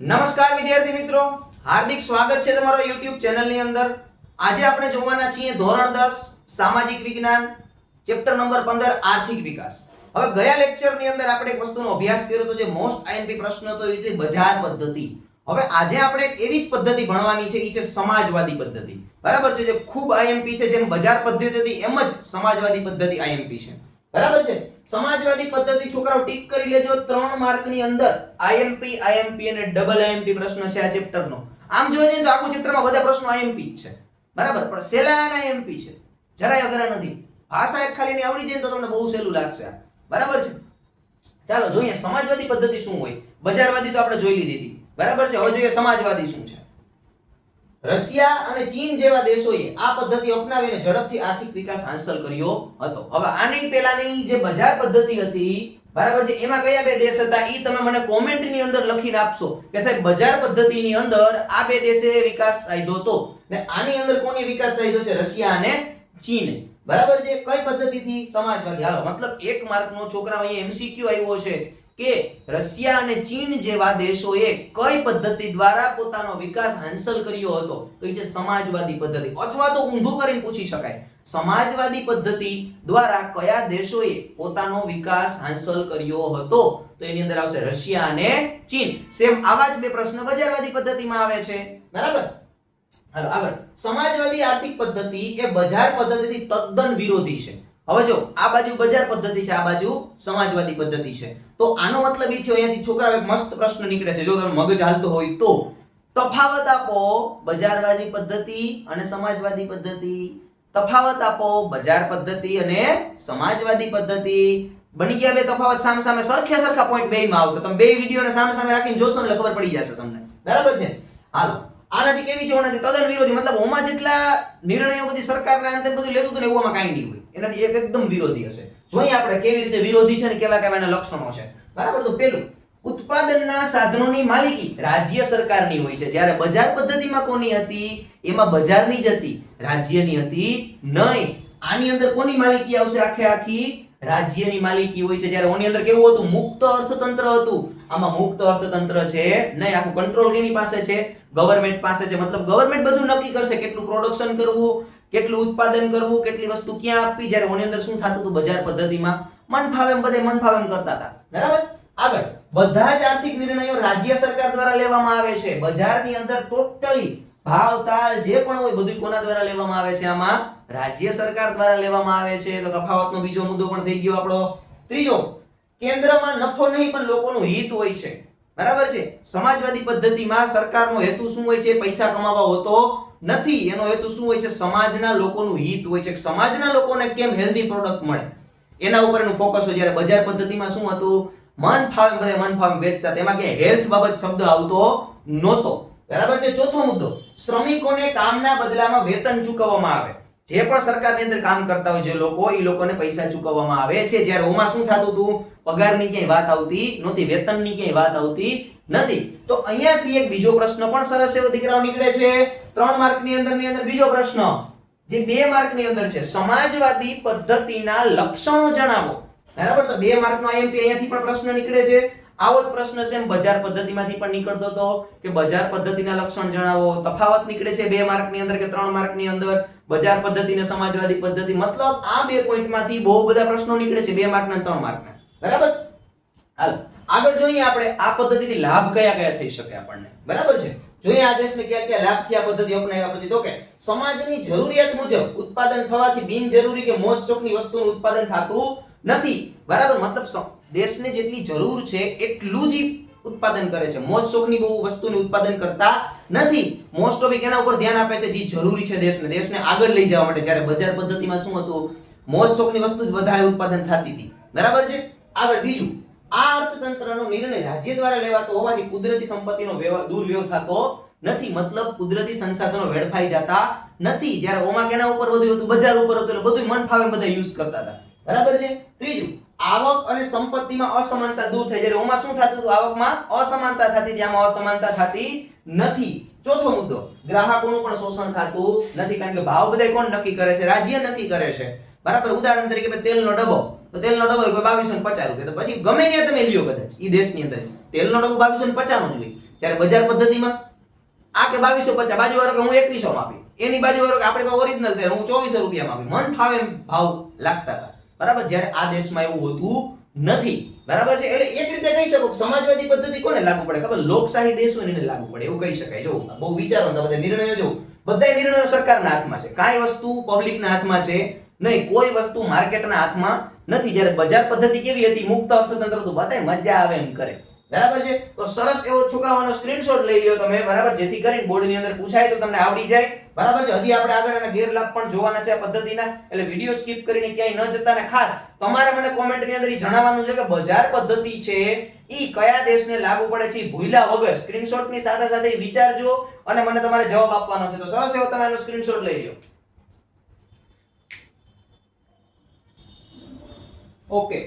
નમસ્કાર વિદ્યાર્થી મિત્રો. હાર્દિક સ્વાગત છે તમારો YouTube ચેનલની અંદર. આજે આપણે જોવાના છીએ ધોરણ 10 સામાજિક વિજ્ઞાન, ચેપ્ટર નંબર 15 આર્થિક વિકાસ. હવે ગયા લેક્ચરની અંદર આપણે એક વસ્તુનો અભ્યાસ કર્યો હતો જે મોસ્ટ આઈએમપી પ્રશ્ન હતો એ છે બજાર પદ્ધતિ. હવે આજે આપણે એવી જ પદ્ધતિ ભણવાની છે એ છે સમાજવાદી પદ્ધતિ. બરાબર છે? જે ખૂબ આઈએમપી છે, જેમ બજાર પદ્ધતિ હતી, એમ જ સમાજવાદી પદ્ધતિ આઈએમપી છે. બરાબર છે? સમાજવાદી પદ્ધતિ છોકરાઓ ટીક કરી લેજો ત્રણ માર્કની અંદર આઈએમપી આઈએમપી અને ડબલ આઈએમપી પ્રશ્ન છે આ ચેપ્ટરનો આમ જોવા જઈએ તો આખું ચેપ્ટરમાં બધા પ્રશ્નો આઈએમપી જ છે. બરાબર? પણ સેલા અને આઈએમપી છે. જરાય અઘરા નથી. ભાષા એક ખાલી ની આવડી જાય ને તો તમને બહુ સહેલું લાગશે બરાબર છે? ચાલો, જોઈએ, સમાજવાદી પદ્ધતિ શું હોય? બજારવાદી તો આપણે જોઈ લીધી હતી. બરાબર છે? હવે જોઈએ સમાજવાદી શું છે. રશિયા અને ચીન જેવા દેશોએ આ પદ્ધતિ અપનાવીને ઝડપથી આર્થિક વિકાસ હાંસલ કર્યો હતો. હવે આની પહેલાની જે બજાર પદ્ધતિ હતી, બરાબર છે? એમાં કયા બે દેશ હતા? એ તમે મને કોમેન્ટની અંદર લખીને આપશો કે સાહેબ, બજાર પદ્ધતિની અંદર આ બે દેશે વિકાસ સાધ્યો હતો. ને આની અંદર કોની વિકાસ સાધ્યો છે? રશિયા અને ચીને. બરાબર છે? કઈ પદ્ધતિથી સમાજવાદી? હાલો, મતલબ એક માર્કનો છોકરા અહીંયા એમસીક્યુ આવ્યો છે. કે રશિયા અને ચીન જેવા દેશોએ કઈ પદ્ધતિ દ્વારા પોતાનો વિકાસ હાંસલ કર્યો હતો? તો એ છે સમાજવાદી પદ્ધતિ. અથવા તો ઊંધું કરીને પૂછી શકાય. સમાજવાદી પદ્ધતિ દ્વારા કયા દેશોએ પોતાનો વિકાસ હાંસલ કર્યો હતો? તો એની અંદર આવશે રશિયા અને ચીન. સેમ આવા જ બે પ્રશ્ન બજારવાદી પદ્ધતિમાં આવે છે. બરાબર? હાલો, આગળ. સમાજવાદી આર્થિક પદ્ધતિ એ બજાર પદ્ધતિથી તદ્દન વિરોધી છે. હવે જો, આ બાજુ બજાર પદ્ધતિ છે, આ બાજુ સમાજવાદી પદ્ધતિ છે. તો આનો મતલબ એ થયો, અહીંયાથી છોકરાઓ એક મસ્ત પ્રશ્ન નીકળે છે. જો તમે મગજ હાલતો હોય તો. તફાવત આપો, બજારવાદી પદ્ધતિ અને સમાજવાદી પદ્ધતિ. તફાવત આપો, બજાર પદ્ધતિ અને સમાજવાદી પદ્ધતિ. બની ગયા બે તફાવત સામ સામે. સરખે સરખા પોઈન્ટ બેયમાં આવશે. તમે બે વિડીયોને સામે સામે રાખીને જોશો ને ખબર પડી જશે તમને. બરાબર છે? હાલો. આનાથી કેવી છે ઓનાથી? તદ્દન વિરોધી. મતલબ ઓમાં જેટલા નિર્ણયો બધી સરકારના અંતે બધું લેતું હતું ને એવામાં કાંઈ નહીં હોય. એનાથી એક એકદમ વિરોધી હશે. જોઈએ આપણે કેવી રીતે વિરોધી છે ને કેવા કેવા એના લક્ષણો છે. બરાબર? તો પેલું, ઉત્પાદનના સાધનોની માલિકી રાજ્ય સરકારની હોય છે. જ્યારે બજાર પદ્ધતિમાં કોની હતી? એમાં બજારની જ હતી. રાજ્યની હતી નહીં. આની અંદર કોની માલિકી આવશે? આખે આખી રાજ્યની માલિકી હોય છે. જ્યારે ઓની અંદર કેવું હતું? મુક્ત અર્થતંત્ર હતું. આમાં મુક્ત અર્થતંત્ર છે નહીં. આખું કંટ્રોલ કેની પાસે છે? ગવર્મેન્ટ પાસે છે. મતલબ ગવર્મેન્ટ બધું નક્કી કરશે કેટલું પ્રોડક્શન કરવું, કેટલું ઉત્પાદન કરવું, કેટલી વસ્તુ ક્યાં આપવી. જ્યારે ઓની અંદર શું થતું હતું? બજાર પદ્ધતિમાં મન ફાવે એમ બધે મન ફાવે એમ કરતા હતા. બરાબર? આગળ. બધા જ આર્થિક નિર્ણયો રાજ્ય સરકાર દ્વારા લેવામાં આવે છે. બજારની અંદર ટોટલી ભાવ તાલ જે પણ હોય બધું કોના દ્વારા લેવામાં આવે છે આમાં? રાજ્ય સરકાર દ્વારા લેવામાં આવે છે, તો તફાવતનો બીજો મુદ્દો પણ થઈ ગયો આપણો. ત્રીજો, કેન્દ્રમાં નફો નહીં, પણ લોકોનું હિત હોય છે. બરાબર છે? સમાજવાદી પદ્ધતિમાં સરકારનો હેતુ શું હોય છે? પૈસા કમાવા હોતો નથી. એનો હેતુ શું હોય છે? સમાજના લોકોનું હિત હોય છે. સમાજના લોકોને કેમ હેલ્ધી પ્રોડક્ટ મળે? એના ઉપર એનું ફોકસ હોય. જ્યારે બજાર પદ્ધતિમાં શું હતું? મન ફાવે બધે મન ફાવે વેચતા. તેમાં કે હેલ્થ બાબત શબ્દ આવતો નહોતો. બરાબર છે? ચોથો મુદ્દો, શ્રમિકોને કામના બદલામાં વેતન ચૂકવવામાં આવે. જે પણ સરકારની અંદર કામ કરતા હોય જે લોકો એ લોકોને પૈસા ચૂકવવામાં આવે છે. જ્યારે ઓમાં શું થતું હતું? પગારની ક્યાંય વાત આવતી નહોતી, વેતનની ક્યાંય વાત આવતી નથી. તો અહીંયાથી એક બીજો પ્રશ્ન પણ સરસ એવો દીકરાઓ નીકળે છે. ત્રણ માર્કની અંદરની અંદર બીજો પ્રશ્ન. જે બે માર્કની અંદર છે, સમાજવાદી પદ્ધતિના લક્ષણો જણાવો. બરાબર? તો બે માર્કનો આઈએમપી અહીંયાથી પણ પ્રશ્ન નીકળે છે. આવો જ પ્રશ્ન સેમ બજાર પદ્ધતિમાંથી પણ નીકળતો હતો કે બજાર પદ્ધતિના લક્ષણ જણાવો. તફાવત નીકળે છે બે માર્કની અંદર કે ત્રણ માર્કની અંદર? બજાર પદ્ધતિ ને સમાજવાદી પદ્ધતિ. મતલબ આ બે પોઈન્ટમાંથી બહુ બધા પ્રશ્નો નીકળે છે. બે માર્કના ત્રણ માર્કના. બરાબર? હાલ, આગળ જોઈએ આપણે આ પદ્ધતિથી લાભ કયા કયા થઈ શકે આપણને. બરાબર છે? જોઈએ આ કયા કયા લાભ થયા પદ્ધતિ અપનાવ્યા પછી. તો કે સમાજની જરૂરિયાત મુજબ ઉત્પાદન થવાથી બિનજરૂરી કે મોજ શોખની વસ્તુનું ઉત્પાદન થતું નથી. બરાબર? મતલબ દેશને જેટલી જરૂર છે, એટલું જ ઉત્પાદન કરે છે. મોજ શોખની બહુ વસ્તુનું ઉત્પાદન કરતા નથી. મોસ્ટ ઓફ એના ઉપર ધ્યાન આપે છે જે જરૂરી છે દેશને. દેશને આગળ લઈ જવા માટે. જ્યારે બજાર પદ્ધતિમાં શું હતું? મોજ શોખની વસ્તુ જ વધારે ઉત્પાદન થતી હતી. બરાબર છે? આગળ બીજું. આ અર્થતંત્રનો નિર્ણય રાજ્ય દ્વારા લેવાતો હોવાથી કુદરતી સંપત્તિનો વ્યવ- દુર્વ્યવ થતો નથી. મતલબ કુદરતી સંસાધનો વેડફાઈ જતા નથી. જ્યારે ઓમાં કેના ઉપર બધું હતું? બજાર ઉપર હતું. એટલે બધું મન ફાવે બધા યુઝ કરતા હતા. બરાબર છે? ત્રીજું. આવક અને સંપત્તિમાં અસમાનતા દૂર થઈ જ્યારે ઓમાં શું થતું હતું? આવકમાં અસમાનતા થતી હતી અસમાનતા થતી નથી. ચોથો મુદ્દો, ગ્રાહકોનું પણ શોષણ થતું નથી, કારણ કે ભાવ બધા કોણ નક્કી કરે છે? રાજ્ય નક્કી કરે છે. બરાબર? ઉદાહરણ તરીકે તેલનો ડબ્બો. તો તેલનો ડબ્બો કોઈ બાવીસો ને પચાસ રૂપિયા. તો પછી ગમે ત્યાં તમે લ્યો કદાચ એ દેશની અંદર. તેલનો ડબ્બો બાવીસો ને પચાસ જ હોય. જ્યારે બજાર પદ્ધતિમાં, આ કે બાવીસો પચાસ, બાજુ વાળો કે હું એકવીસો માં આપી. એની બાજુ વાળો કે પાસે ઓરિજિનલ તેલ હું ચોવીસો રૂપિયામાં આપી. મન ફાવે ભાવ લાગતા હતા. બરાબર? જ્યારે આ દેશમાં એવું હોતું નથી. બરાબર છે? એટલે એક રીતે કહી શકો સમાજવાદી પદ્ધતિ કોને લાગુ પડે? ખબર? લોકશાહી દેશ હોય એને લાગુ પડે, એવું કહી શકાય. જો બહુ વિચારો તો બધા નિર્ણયો જો. બધા નિર્ણયો સરકારના હાથમાં છે. કાંઈ વસ્તુ પબ્લિકના હાથમાં છે નહીં. કોઈ વસ્તુ માર્કેટના હાથમાં નથી. જ્યારે બજાર પદ્ધતિ કેવી હતી? મુક્ત અર્થતંત્ર તો બધાય મજા આવે એમ કરે. બરાબર છે? તો સરસ એવો છોકરાઓનો સ્ક્રીનશોટ લઈ લ્યો તમે, બરાબર? જેથી કરીને બોર્ડની અંદર પૂછાય તો તમને આવડી જાય. બરાબર છે? હજી આપણે આગળ એના ગેરલાભ પણ જોવાના છે આ પદ્ધતિના. એટલે વીડિયો સ્કીપ કરીને ક્યાંય ન જતા ને ખાસ તમારે મને કોમેન્ટની અંદર જણાવવાનું છે કે બજાર પદ્ધતિ છે એ કયા દેશને લાગુ પડે છે ભૂલા વગર. સ્ક્રીનશોટની સાથે સાથે વિચારજો અને મને તમારે જવાબ આપવાનો છે. તો સરસ એવો તમે એનો સ્ક્રીનશોટ લઈ લ્યો. ઓકે.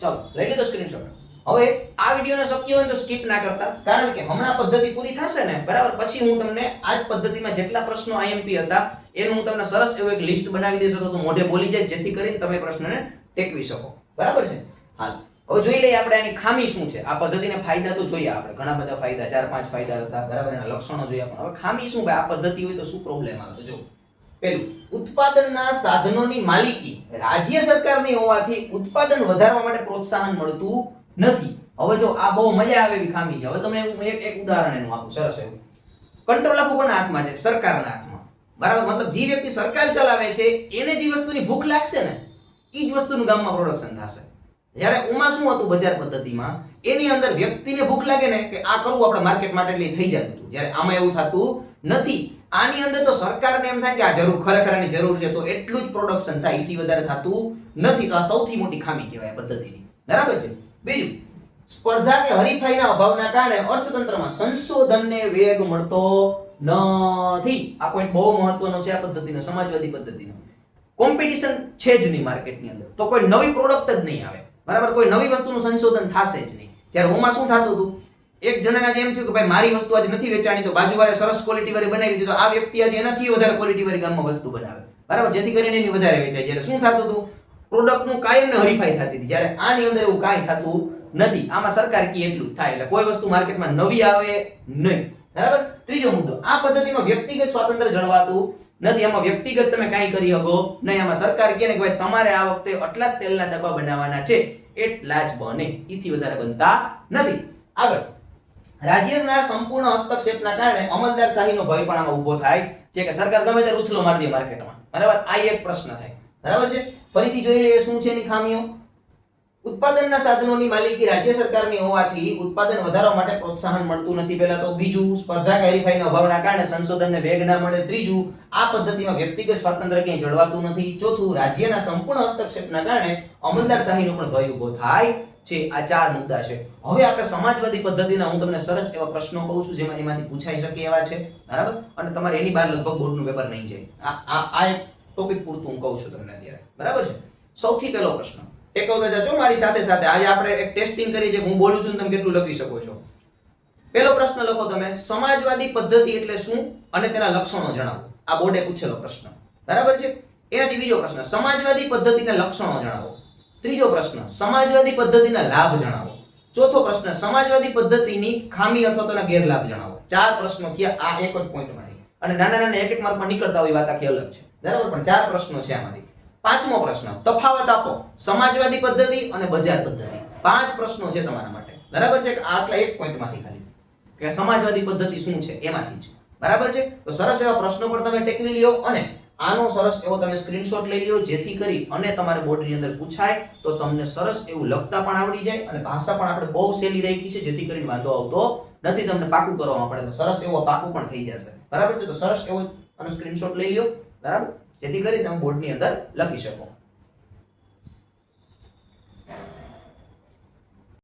ચલો, લઈ લીધો સ્ક્રીનશોટ હવે આ વિડીયોને શક્ય હોય તો સ્કીપ ના કરતા, કારણ કે હમણાં પદ્ધતિ પૂરી થશે ને, બરાબર? પછી હું તમને આ જ પદ્ધતિમાં જેટલા પ્રશ્નો આઈએમપી હતા, એનું હું તમને સરસ એવું એક લિસ્ટ બનાવી દઈશ તો મોઢે બોલી જાય જેથી કરીને તમે પ્રશ્નને ટેકવી શકો. બરાબર છે? હાલ, હવે જોઈ લઈએ આપણે આની ખામી શું છે. આ પદ્ધતિના ફાયદા તો જોઈએ આપણે, ઘણા બધા ફાયદા, ચાર પાંચ ફાયદા હતા, બરાબર? એના લક્ષણો જોઈએ પણ. હવે ખામી શું? ભાઈ, આ પદ્ધતિ હોય તો શું પ્રોબ્લેમ આવે? જો પેલું ઉત્પાદનના સાધનોની માલિકી રાજ્ય સરકારની હોવાથી ઉત્પાદન વધારવા માટે પ્રોત્સાહન મળતું નથી. હવે જો આ બહુ મજા આવે એવી ખામી છે. હવે તમને હું એક એક ઉદાહરણ એનું આપું. સરસ એવું. કંટ્રોલ આખું કોના હાથમાં છે? સરકારના હાથમાં. બરાબર? મતલબ જે વ્યક્તિ સરકાર ચલાવે છે, એને જે વસ્તુની ભૂખ લાગશે ને એ જ વસ્તુનું ગામમાં પ્રોડક્શન થશે. જ્યારે ઉમાં શું હતું બજાર પદ્ધતિમાં? એની અંદર વ્યક્તિને ભૂખ લાગે ને, કે આ કરવું આપણે માર્કેટ માટે એટલે થઈ જતું હતું. જ્યારે આમાં એવું થતું નથી. આની અંદર તો સરકારને એમ થાય કે આ જરૂર ખરેખર આની જરૂર છે, તો એટલું જ પ્રોડક્શન થાય. એથી વધારે થતું નથી. તો આ સૌથી મોટી ખામી કહેવાય પદ્ધતિની. બરાબર છે? બીજું, સ્પર્ધા કે હરીફાઈના અભાવના કારણે અર્થતંત્રમાં સંશોધનને વેગ મળતો નથી. આ પોઈન્ટ બહુ મહત્વનો છે આ પદ્ધતિનો, સમાજવાદી પદ્ધતિનો. કોમ્પિટિશન છે જ નહીં માર્કેટની અંદર. તો કોઈ નવી પ્રોડક્ટ જ નહીં આવે. બરાબર? કોઈ નવી વસ્તુનું સંશોધન થશે જ નહીં. ત્યારે ઓમાં શું થતું હતું? એક જણાને એમ થયું કે ભાઈ, મારી વસ્તુ આજે નથી વેચાણી, તો બાજુવાળે સરસ ક્વોલિટી વાળી બનાવી દીધી આ વ્યક્તિ આજે એનાથી વધારે ક્વોલિટી વાળી ગામમાં વસ્તુ બનાવે. બરાબર? જેથી કરીને એની વધારે વેચાય. જ્યારે શું થતું હતું? પ્રોડક્ટનું કાયમને હરીફાઈ થતી હતી. જ્યારે આની અંદર એવું કાંઈ થતું નથી. આમાં સરકાર કી એટલું થાય. એટલે કોઈ વસ્તુ માર્કેટમાં નવી આવે નહીં. બરાબર? ત્રીજો મુદ્દો. આ પદ્ધતિમાં વ્યક્તિગત સ્વાતંત્ર્ય જળવાતું નથી. આમાં વ્યક્તિગત તમે કાંઈ કરી શકો નહીં. આમાં સરકાર કહે ને કે, ભાઈ, તમારે આ વખતે આટલા જ તેલના ડબ્બા બનાવવાના છે. એટલા જ બને. ઈથી વધારે બનતા નથી. આગળ. રાજ્યના સંપૂર્ણ હસ્તક્ષેપના કારણે અમલદાર શાહીનો ભય પણ આમાં ઊભો થાય. છે કે સરકાર ગમે ત્યારે ઉથલો મારી દે માર્કેટમાં. બરાબર? આ એક પ્રશ્ન થાય. બરાબર છે? ફરીથી જોઈ લઈએ શું છે એની ખામીઓ. ઉત્પાદનના સાધનોની માલિકી રાજ્ય સરકારની હોવાથી ઉત્પાદન વધારવા માટે પ્રોત્સાહન મળતું નથી. પહેલા તો બીજું સ્પર્ધા કે અભાવના કારણે સંશોધનને વેગ ના મળે. ત્રીજું, આ પદ્ધતિમાં વ્યક્તિગત સ્વાતંત્ર્ય ક્યાંય જળવાતું નથી. ચોથું, રાજ્યના સંપૂર્ણ હસ્તક્ષેપના કારણે અમલદારશાહીનો પણ ભય ઊભો થાય છે. આ ચાર મુદ્દા છે. હવે આપણે સમાજવાદી પદ્ધતિના હું તમને સરસ એવા પ્રશ્નો કહું છું, જેમાં એમાંથી પૂછાઈ શકે એવા છે. બરાબર? અને તમારે એની બહાર લગભગ બોર્ડનું પેપર નહીં જાય. આ આ ટોપિક પૂરતું હું કહું છું તમને અત્યારે. બરાબર છે? સૌથી પહેલો પ્રશ્ન. ટેકવતા જાજો મારી સાથે સાથે આજે આપણે એક ટેસ્ટિંગ કરી છે, હું બોલું છું તમે કેટલું લખી શકો છો? પહેલો પ્રશ્ન લખો તમે, સમાજવાદી પદ્ધતિ એટલે શું? અને તેના લક્ષણો જણાવો. આ બોર્ડે પૂછેલો પ્રશ્ન. બરાબર છે? એનાથી બીજો પ્રશ્ન, સમાજવાદી પદ્ધતિના લક્ષણો જણાવો. ત્રીજો પ્રશ્ન, સમાજવાદી પદ્ધતિના લાભ જણાવો. ચોથો પ્રશ્ન, સમાજવાદી પદ્ધતિની ખામી અથવા તો ગેરલાભ જણાવો. ચાર પ્રશ્નો થયા, આ એક જ પોઈન્ટ મારી. અને નાના નાના એક એક માર્કમાં નીકળતા હોય વાત આખી અલગ છે. બરાબર? પણ ચાર પ્રશ્નો છે આમાંથી. પાંચમો પ્રશ્ન, તફાવત આપો. સમાજવાદી પદ્ધતિ અને બજાર પદ્ધતિ. પાંચ પ્રશ્નો છે તમારા માટે. બરાબર છે આટલા એક પોઈન્ટમાંથી ખાલી? કે સમાજવાદી પદ્ધતિ શું છે? એમાંથી જ. બરાબર છે? તો સરસ એવા પ્રશ્નો પણ તમે ટેકવી લ્યો અને આનો સરસ એવો તમે સ્ક્રીનશોટ લઈ લ્યો, જેથી કરી અને તમારે બોર્ડની અંદર પૂછાય, તો તમને સરસ એવું લખતા પણ આવડી જાય અને ભાષા પણ આપણે બહુ સહેલી રાખી છે, જેથી કરીને વાંધો આવતો નથી. તમને પાકું કરવામાં પડે તો સરસ એવો પાકું પણ થઈ જશે. બરાબર છે? તો સરસ એવો અને સ્ક્રીનશોટ લઈ લ્યો. બરાબર? જેથી કરીને તમે બોર્ડની અંદર લખી શકો.